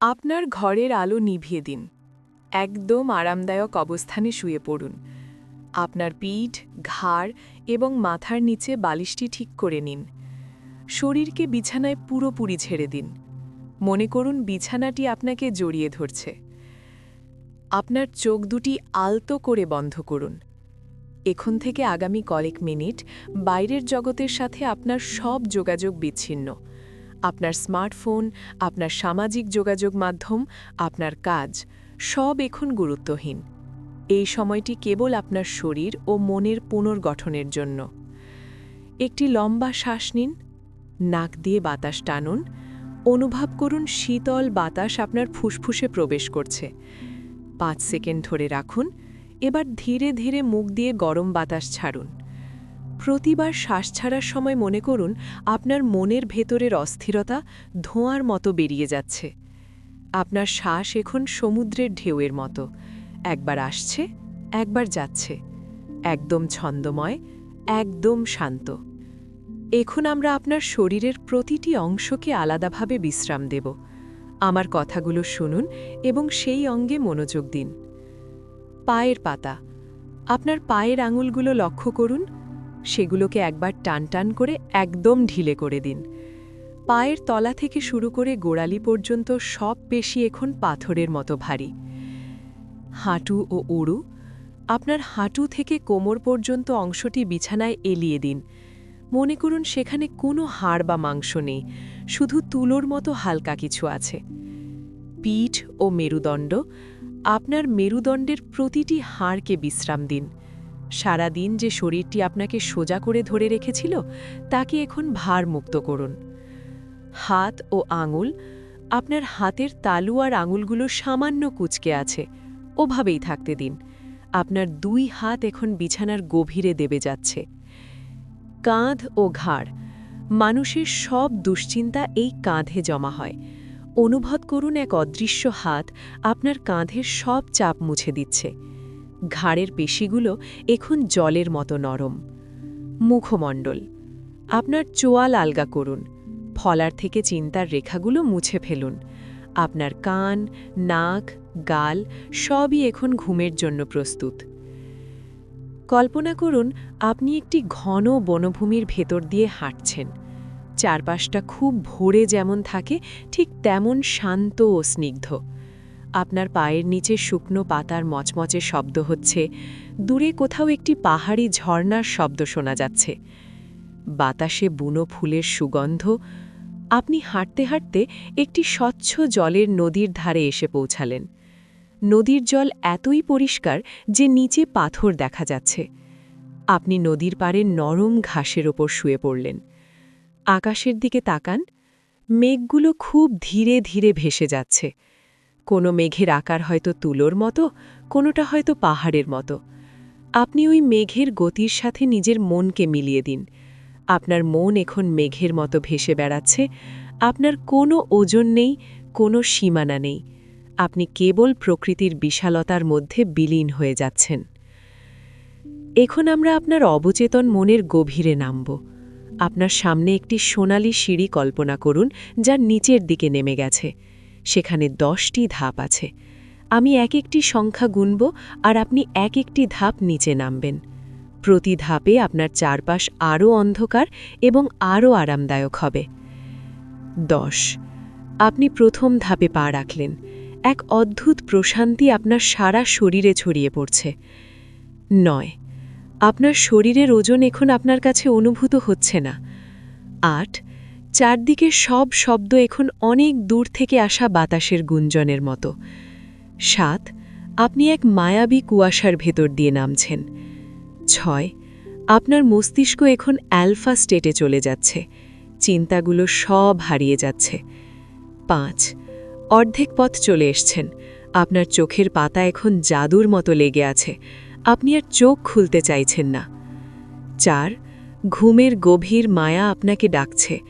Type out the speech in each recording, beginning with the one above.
আপনার ঘরের আলো নিভিয়ে দিন। একদম আরামদায়ক অবস্থানে শুয়ে পড়ুন। আপনার পিঠ, ঘাড় এবং মাথার নিচে বালিশটি ঠিক করে নিন। শরীরকে বিছানায় পুরোপুরি ছেড়ে দিন। মনে করুন বিছানাটি আপনাকে জড়িয়ে ধরছে। আপনার চোখ দুটি আলতো করে বন্ধ করুন। এখন থেকে আগামী কয়েক মিনিট বাইরের জগতের সাথে আপনার সব যোগাযোগ বিচ্ছিন্ন। আপনার স্মার্টফোন, আপনার সামাজিক যোগাযোগ মাধ্যম, আপনার কাজ, সব এখন গুরুত্বহীন। এই সময়টি কেবল আপনার শরীর ও মনের পুনর্গঠনের জন্য। একটি লম্বা শ্বাস নিন, নাক দিয়ে বাতাস টানুন, অনুভব করুন শীতল বাতাস আপনার ফুসফুসে প্রবেশ করছে। পাঁচ সেকেন্ড ধরে রাখুন, এবার ধীরে ধীরে মুখ দিয়ে গরম বাতাস ছাড়ুন। প্রতিবার শ্বাস ছাড়ার সময় মনে করুন, আপনার মনের ভেতরের অস্থিরতা ধোঁয়ার মতো বেরিয়ে যাচ্ছে। আপনার শ্বাস এখন সমুদ্রের ঢেউয়ের মতো। একবার আসছে, একবার যাচ্ছে। একদম ছন্দময়, একদম শান্ত। এখন আমরা আপনার শরীরের প্রতিটি অংশকে আলাদাভাবে বিশ্রাম দেব। আমার কথাগুলো শুনুন এবং সেই অঙ্গে মনোযোগ দিন। পায়ের পাতা। আপনার পায়ের আঙুলগুলো লক্ষ্য করুন। সেগুলোকে একবার টান টান করে একদম ঢিলে করে দিন। পায়ের তলা থেকে শুরু করে গোড়ালি পর্যন্ত সব পেশি এখন পাথরের মতো ভারী। হাঁটু ও উড়ু আপনার হাঁটু থেকে কোমর পর্যন্ত অংশটি বিছানায় এলিয়ে দিন। মনে করুন সেখানে কোনো হাড় বা মাংস নেই, শুধু তুলোর মতো হালকা কিছু আছে। পিঠ ও মেরুদণ্ড, আপনার মেরুদণ্ডের প্রতিটি হাড়কে বিশ্রাম দিন। সারাদিন যে শরীরটি আপনাকে সোজা করে ধরে রেখেছিল, তাকে এখন ভার মুক্ত করুন। হাত ও আঙুল, আপনার হাতের তালু আর আঙুলগুলো সামান্য কুচকে আছে, ওভাবেই থাকতে দিন। আপনার দুই হাত এখন বিছানার গভীরে দেবে যাচ্ছে। কাঁধ ও ঘাড়, মানুষের সব দুশ্চিন্তা এই কাঁধে জমা হয়। অনুভব করুন এক অদৃশ্য হাত আপনার কাঁধের সব চাপ মুছে দিচ্ছে। ঘাড়ের পেশিগুলো এখন জলের মতো নরম। মুখমণ্ডল, আপনার চোয়াল আলগা করুন, ফলার থেকে চিন্তার রেখাগুলো মুছে ফেলুন। আপনার কান, নাক, গাল সবই এখন ঘুমের জন্য প্রস্তুত। কল্পনা করুন, আপনি একটি ঘন বনভূমির ভেতর দিয়ে হাঁটছেন। চারপাশটা খুব ভোরে যেমন থাকে, ঠিক তেমন শান্ত ও স্নিগ্ধ। আপনার পায়ের নিচে শুকনো পাতার মচমচে শব্দ হচ্ছে। দূরে কোথাও একটি পাহাড়ি ঝর্ণার শব্দ শোনা যাচ্ছে। বাতাসে বুনো ফুলের সুগন্ধ। আপনি হাঁটতে হাঁটতে একটি স্বচ্ছ জলের নদীর ধারে এসে পৌঁছালেন। নদীর জল এতই পরিষ্কার যে নিচে পাথর দেখা যাচ্ছে। আপনি নদীর পাড়ে নরম ঘাসের ওপর শুয়ে পড়লেন। আকাশের দিকে তাকান। মেঘগুলো খুব ধীরে ধীরে ভেসে যাচ্ছে। কোনো মেঘের আকার হয়তো তুলোর মতো, কোনোটা হয়তো পাহাড়ের মতো। আপনি ওই মেঘের গতির সাথে নিজের মনকে মিলিয়ে দিন। আপনার মন এখন মেঘের মতো ভেসে বেড়াচ্ছে। আপনার কোনো ওজন নেই, কোনো সীমানা নেই। আপনি কেবল প্রকৃতির বিশালতার মধ্যে বিলীন হয়ে যাচ্ছেন। এখন আমরা আপনার অবচেতন মনের গভীরে নামব। আপনার সামনে একটি সোনালি সিঁড়ি কল্পনা করুন যা নিচের দিকে নেমে গেছে। সেখানে দশটি ধাপ আছে। আমি এক একটি সংখ্যা গুনব আর আপনি এক একটি ধাপ নিচে নামবেন। প্রতি ধাপে আপনার চারপাশ আরও অন্ধকার এবং আরও আরামদায়ক হবে। দশ। আপনি প্রথম ধাপে পা রাখলেন। এক অদ্ভুত প্রশান্তি আপনার সারা শরীরে ছড়িয়ে পড়ছে। নয়। আপনার শরীরের ওজন এখন আপনার কাছে অনুভূত হচ্ছে না। আট। চারদিকে সব শব্দ এখন অনেক দূর থেকে আসা বাতাসের গুঞ্জনের মতো। সাত, আপনি এক মায়াবী কুয়াশার ভেতর দিয়ে নামছেন। ছয়, আপনার মস্তিষ্ক এখন অ্যালফা স্টেটে চলে যাচ্ছে। চিন্তাগুলো সব হারিয়ে যাচ্ছে। পাঁচ, অর্ধেক পথ চলে এসছেন। আপনার চোখের পাতা এখন জাদুর মতো লেগে আছে। আপনি আর চোখ খুলতে চাইছেন না। চার, ঘুমের গভীর মায়া আপনাকে ডাকছে।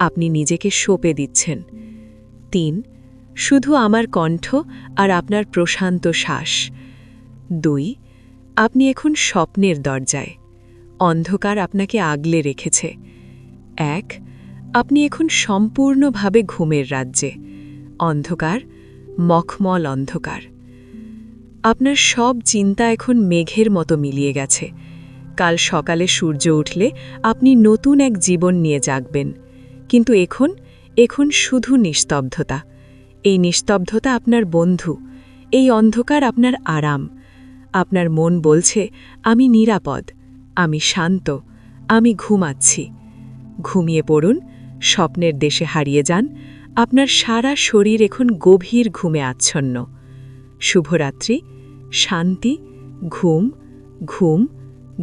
আপনি নিজেকে সোপে দিচ্ছেন। তিন, শুধু আমার কণ্ঠ আর আপনার প্রশান্ত শ্বাস। দুই, আপনি এখন স্বপ্নের দরজায়। অন্ধকার আপনাকে আগলে রেখেছে। এক, আপনি এখন সম্পূর্ণভাবে ঘুমের রাজ্যে। অন্ধকার, মখমল অন্ধকার। আপনার সব চিন্তা এখন মেঘের মতো মিলিয়ে গেছে। কাল সকালে সূর্য উঠলে আপনি নতুন এক জীবন নিয়ে জাগবেন। কিন্তু এখন এখন শুধু নিস্তব্ধতা। এই নিস্তব্ধতা আপনার বন্ধু, এই অন্ধকার আপনার আরাম। আপনার মন বলছে, আমি নিরাপদ, আমি শান্ত, আমি ঘুমাচ্ছি। ঘুমিয়ে পড়ুন, স্বপ্নের দেশে হারিয়ে যান, আপনার সারা শরীর এখন গভীর ঘুমে আচ্ছন্ন। শুভরাত্রি, শান্তি, ঘুম ঘুম,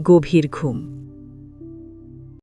গভীর ঘুম।